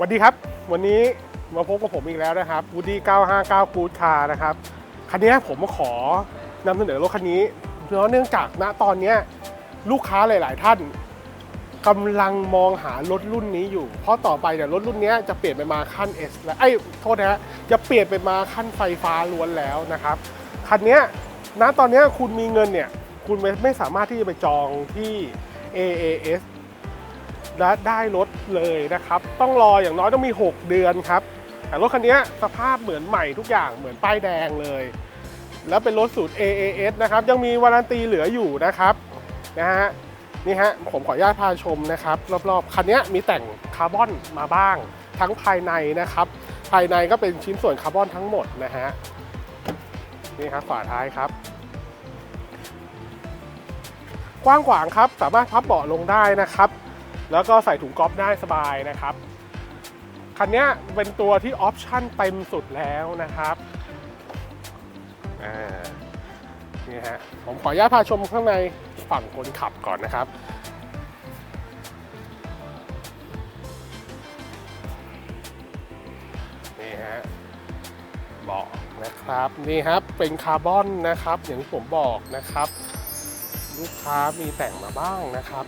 สวัสดีครับ วันนี้มาพบกับผมอีกแล้วนะครับ Woody 959 Good Car นะครับ คันนี้ผมมาขอนำเสนอรถคันนี้ เพราะเนื่องจากณตอนนี้ลูกค้าหลาย ๆ ท่านกำลังมองหารถรุ่นนี้อยู่ เพราะต่อไปเนี่ยรถรุ่นนี้จะเปลี่ยนไปมาขั้น S แล้วไอ้โทษนะฮะจะเปลี่ยนไปมาขั้นไฟฟ้าล้วนแล้วนะครับ คันนี้ณตอนนี้คุณมีเงินเนี่ย คุณไม่สามารถที่จะไปจองที่ AAS และได้รถเลยนะครับ ต้องรออย่างน้อยต้องมี 6 เดือนครับแต่รถคันนี้สภาพเหมือนใหม่ทุกอย่างเหมือนป้ายแดงเลย แล้วเป็นรถสูตร AAS นะครับ ยังมีวารันตีเหลืออยู่นะครับนะฮะนี่ฮะผมขออนุญาตพาชมนะครับ รอบๆคันนี้มีแต่งคาร์บอนมาบ้าง ทั้งภายในนะครับ ภายในก็เป็นชิ้นส่วนคาร์บอนทั้งหมดนะฮะนี่ครับฝาท้ายครับกว้างขวางครับ สามารถพับเบาะลงได้นะครับ แล้วก็ใส่ถุงก๊อฟได้สบายนะครับ คันนี้เป็นตัวที่ออปชั่นเต็มสุดแล้วนะครับอ่านี่ฮะผมขออนุญาตพาชมข้างในฝั่งคนขับก่อนนะครับนี่ฮะเบาะนะครับนี่ครับเป็นคาร์บอนนะครับ อย่างที่ผมบอกนะครับ ลูกค้ามีแต่งมาบ้างนะครับ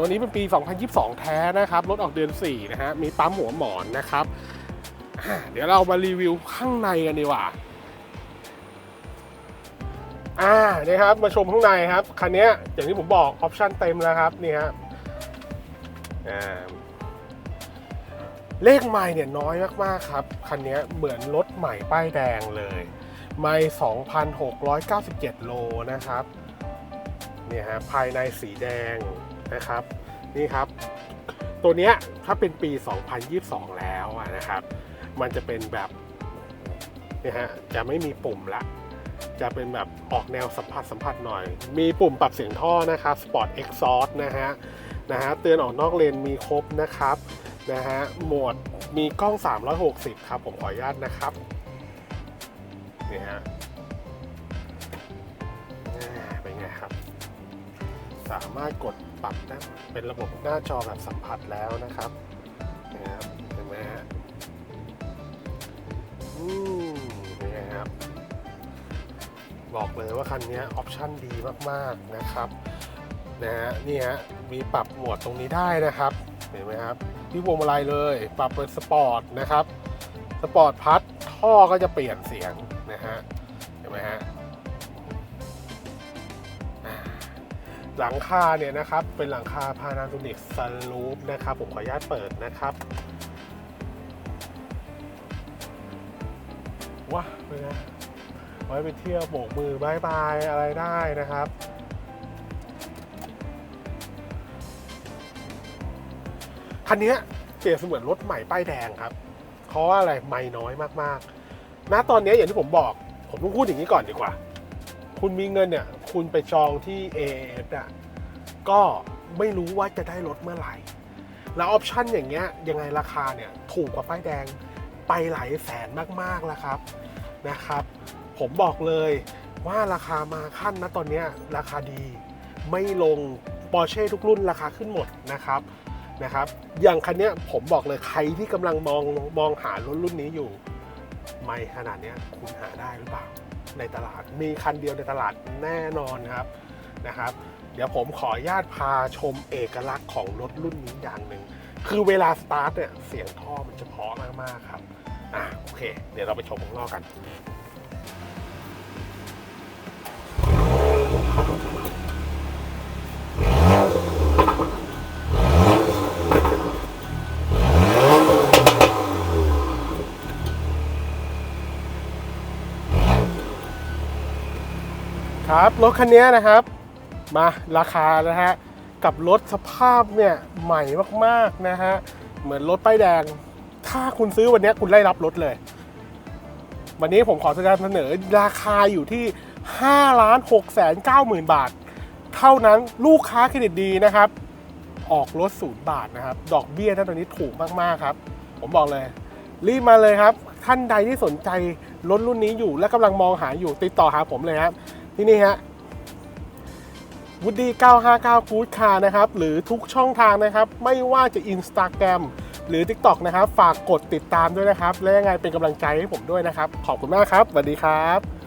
ตัวนี้เป็นปี 2022 แท้นะครับ รถออกเดือน 4 นะฮะ มีปั๊มหัวหมอนนะครับ เดี๋ยวเรามารีวิวข้างในกันดีกว่า อ่า นี่ครับ มาชมข้างในครับ คันนี้อย่างที่ผมบอกออปชั่นเต็มแล้วครับ นี่ครับอ่าเลขไมล์เนี่ยน้อยมากๆครับ คันนี้เหมือนรถใหม่ป้ายแดงเลย ไมล์2,697 โลนะครับ เนี่ยฮะ ภายในสีแดง นะครับ นี่ครับ ตัวเนี้ยถ้าเป็นปี 2022 แล้วนะครับ มันจะเป็นแบบนี่ฮะจะไม่มีปุ่มละ จะเป็นแบบออกแนวสัมผัสสัมผัสหน่อย มีปุ่มปรับเสียงท่อนะครับ Sport Exhaust นะฮะนะฮะเตือนออกนอกเลนมีครบนะครับนะฮะโหมดมีกล้อง 360 ครับผมขออนุญาตนะครับนี่ฮะเป็นไงครับ สามารถกด ปรับได้เป็นระบบหน้าจอแบบสัมผัสแล้วนะครับนะครับเห็นไหมฮะอืมนไงครับ บอกเลยว่าคันนี้ออปชั่นดีมากๆนะครับนะฮะนี่ฮะมีปรับโหมดตรงนี้ได้นะครับ เห็นไหมครับที่พวงมาลัยเลย ปรับเป็นสปอร์ตนะครับสปอร์ตพัดท่อก็จะเปลี่ยนเสียงนะฮะเห็นไหมฮะ หลังคาเนี่ยนะครับเป็นหลังคา Panasonic Sunroof นะครับผมขออนุญาตเปิดนะครับว้าเป็นไงไว้ไปเที่ยวโบกมือบายบายอะไรได้นะครับ คันนี้เปรียบเสมือนรถใหม่ป้ายแดงครับ เพราะว่าอะไรไม่น้อยมากๆ ณตอนนี้อย่างที่ผมบอก ผมต้องพูดอย่างนี้ก่อนดีกว่า คุณมีเงินเนี่ย คุณไปจองที่ AAS อะก็ไม่รู้ว่าจะได้รถเมื่อไหร่ แล้วออปชั่นอย่างเงี้ยยังไงราคาเนี่ยถูกกว่าป้ายแดงไปหลายแสนมากๆแล้วครับนะครับ ผมบอกเลยว่าราคามาขั้นนะตอนนี้ราคาดีไม่ลงปอร์เช่ทุกรุ่นราคาขึ้นหมดนะครับนะครับ อย่างคันนี้ผมบอกเลยใครที่กำลังมองมองหารถรุ่นนี้อยู่ ไม่ขนาดนี้คุณหาได้หรือเปล่า ในตลาด มีคันเดียวในตลาดแน่นอนครับนะครับ เดี๋ยวผมขออนุญาตพาชมเอกลักษณ์ของรถรุ่นนี้อย่างหนึ่งคือเวลาสตาร์ทเนี่ยเสียงท่อมันจะเพาะมากๆครับอะโอเค เดี๋ยวเราไปชมข้างนอกกัน ครับรถคันนี้นะครับ มาราคานะฮะกับรถสภาพเนี่ยใหม่มากๆนะฮะเหมือนรถป้ายแดง ถ้าคุณซื้อวันนี้คุณได้รับรถเลย วันนี้ผมขอแสดงเสนอราคาอยู่ที่5ล้าน6แสน9หมื่นบาท เท่านั้นลูกค้าเครดิตดีนะครับ ออกรถศูนย์บาทนะครับ ดอกเบี้ยท่านตอนนี้ถูกมากๆครับ ผมบอกเลย รีบมาเลยครับ ท่านใดที่สนใจรถรุ่นนี้อยู่และกำลังมองหาอยู่ติดต่อหาผมเลยครับ ที่นี่ฮะวูดดี้959 Good Car นะครับ หรือทุกช่องทางนะครับ ไม่ว่าจะ Instagram หรือ TikTok นะครับ ฝากกดติดตามด้วยนะครับ และยังไงเป็นกำลังใจให้ผมด้วยนะครับ ขอบคุณมากครับสวัสดีครับ